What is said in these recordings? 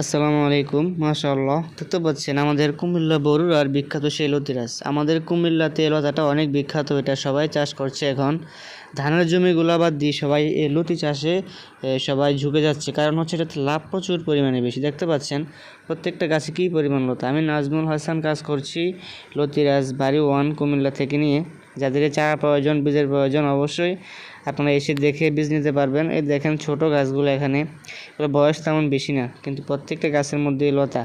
আসসালামু আলাইকুম, মাশাআল্লাহ। দেখতে পাচ্ছেন, আমাদের কুমিল্লা বরুড়ার বিখ্যাত সেই লতিরাজ। আমাদের কুমিল্লাতে এই লতাটা অনেক বিখ্যাত, এটা সবাই চাষ করছে এখন। ধানের জমিগুলো বাদ দিয়ে সবাই এই লতি চাষে সবাই ঝুঁকে যাচ্ছে। কারণ হচ্ছে এটাতে লাভ প্রচুর পরিমাণে বেশি। দেখতে পাচ্ছেন, প্রত্যেকটা গাছে কী পরিমাণ লতা? আমি নাজমুল হাসান কাজ করছি লতিরাজ বাড়ি ওয়ান কুমিল্লা থেকে নিয়ে। যাদের চারা প্রয়োজন, বীজের প্রয়োজন অবশ্যই আপনারা এসে দেখে বীজ নিতে পারবেন। এই দেখেন ছোট গাছগুলো এখানে। বয়স তেমন বেশি না, কিন্তু প্রত্যেকটা গাছের মধ্যে লতা।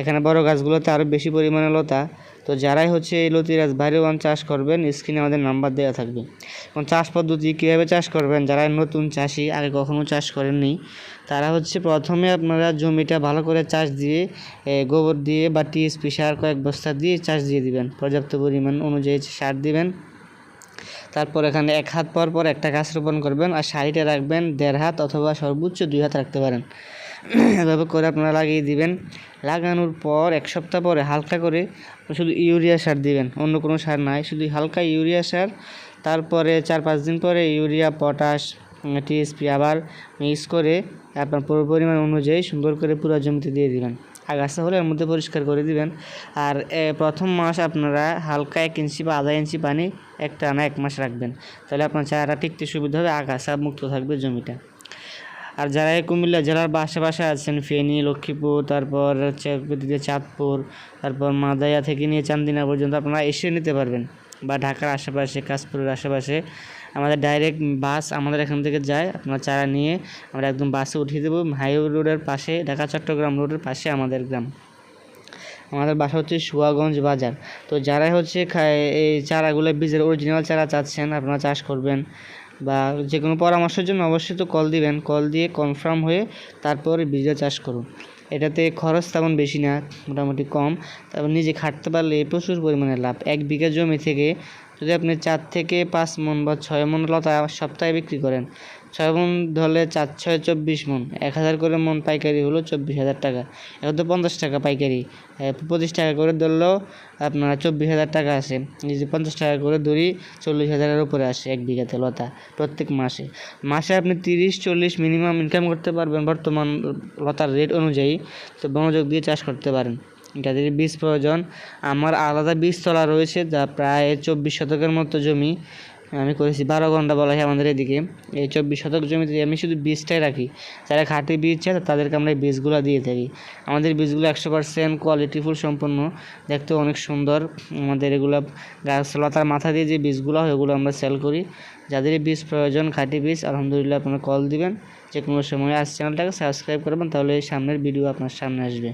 এখানে বড় গাছগুলোতে আরও বেশি পরিমাণে লতা। তো যারাই হচ্ছে এই লতিরাজ বাইরে ওয়ান চাষ করবেন, স্ক্রিনে আমাদের নাম্বার দেওয়া থাকবে। এবং চাষ পদ্ধতি কীভাবে চাষ করবেন? যারা নতুন চাষি, আগে কখনো চাষ করেননি, তারা হচ্ছে প্রথমে আপনারা জমিটা ভালো করে চাষ দিয়ে গোবর দিয়ে বা টিএসপি সার কয়েক বস্তা দিয়ে চাষ দিয়ে দিবেন। পর্যাপ্ত পরিমাণ অনুযায়ী সার দিবেন। তারপর এখানে এক হাত পর পর একটা গাছ রোপণ করবেন আর সাইডে রাখবেন দেড় হাত অথবা সর্বোচ্চ দুই হাত রাখতে পারেন। এভাবে করে আপনারা লাগিয়ে দিবেন। লাগানোর পর এক সপ্তাহ পরে হালকা করে শুধু ইউরিয়া সার দিবেন, অন্য কোনো সার নাই, শুধু হালকা ইউরিয়া সার। তারপরে চার পাঁচ দিন পরে ইউরিয়া, পটাশ টিএসপি আবার মিক্স করে আপনার পুরো পরিমাণ অনুযায়ী সুন্দর করে পুরো জমিতে দিয়ে দিবেন। আগাছা হলে এর মধ্যে পরিষ্কার করে দিবেন। আর প্রথম মাস আপনারা হালকা এক ইঞ্চি বা আধা ইঞ্চি পানি একটা না এক মাস রাখবেন। তাহলে আপনার চারা টিকতে সুবিধা হবে, আগাছা মুক্ত থাকবে জমিটা। আর যারা এই কুমিল্লা জেলার আশেপাশে আছেন, ফেনী, লক্ষ্মীপুর, তারপর হচ্ছে এদিকে চাঁদপুর, তারপর মাদায়া থেকে নিয়ে চান্দিনা পর্যন্ত আপনারা এসে নিতে পারবেন। বা ঢাকার আশেপাশে, কাশপুরের আশেপাশে আমাদের ডাইরেক্ট বাস আমাদের এখান থেকে যায়, আপনারা চারা নিয়ে আমরা একদম বাসে উঠিয়ে দেবো। হাইওয়ে রোডের পাশে, ঢাকা চট্টগ্রাম রোডের পাশে আমাদের গ্রাম। আমাদের বাসা হচ্ছে সুয়াগঞ্জ বাজার। তো যারাই হচ্ছে এই চারাগুলো বীজের অরিজিনাল চারা চাচ্ছেন, আপনারা চাষ করবেন। বা যে কোনো পরামর্শের জন্য অবশ্যই তো কল দিবেন। কল দিয়ে কনফার্ম হয়ে তারপরে বীজটা চাষ করুন। এটাতে খরচ তেমন বেশি না, মোটামুটি কম। তারপর নিজে খাটতে পারলে প্রচুর পরিমাণে লাভ। এক বিঘা জমি থেকে যদি আপনি চার থেকে পাঁচ মন বা ছয় মন লতা সপ্তাহে বিক্রি করেন ছয় মন ধরলে চার, ছয়, চব্বিশ মন। এক হাজার করে মন পাইকারি হলো চব্বিশ হাজার টাকা। এখন তো পঞ্চাশ টাকা পাইকারি। পঁচিশ টাকা করে ধরলেও আপনার চব্বিশ হাজার টাকা আছে। যদি পঞ্চাশ টাকা করে ধরি, চল্লিশ হাজারের উপরে আসে এক বিঘাতে লতা প্রত্যেক মাসে। মাসে আপনি তিরিশ, চল্লিশ মিনিমাম ইনকাম করতে পারবেন বর্তমান লতার রেট অনুযায়ী। তো মনোযোগ দিয়ে চাষ করতে পারেন। যাদের বীজ প্রয়োজন, আমার আলাদা বীজতলা রয়েছে যা প্রায় চব্বিশ শতকের মতো জমি। আমি করেছি বারো ঘণ্টা বলা হয় আমাদের এদিকে। এই চব্বিশ শতক জমিতে আমি শুধু বীজটাই রাখি। যারা খাঁটি বীজ চায় তাদেরকে আমরা এই বীজগুলো দিয়ে থাকি। আমাদের বীজগুলো একশো পার্সেন্ট কোয়ালিটিফুল সম্পন্ন দেখতে অনেক সুন্দর। আমাদের এগুলো গাছ লতার মাথা দিয়ে যে বীজগুলো হয় ওগুলো আমরা সেল করি। যাদের বীজ প্রয়োজন, খাঁটি বীজ, আলহামদুলিল্লাহ আপনারা কল দিবেন। যে কোনো সময় আজ চ্যানেলটাকে সাবস্ক্রাইব করবেন, তাহলে সামনের ভিডিও আপনার সামনে আসবে।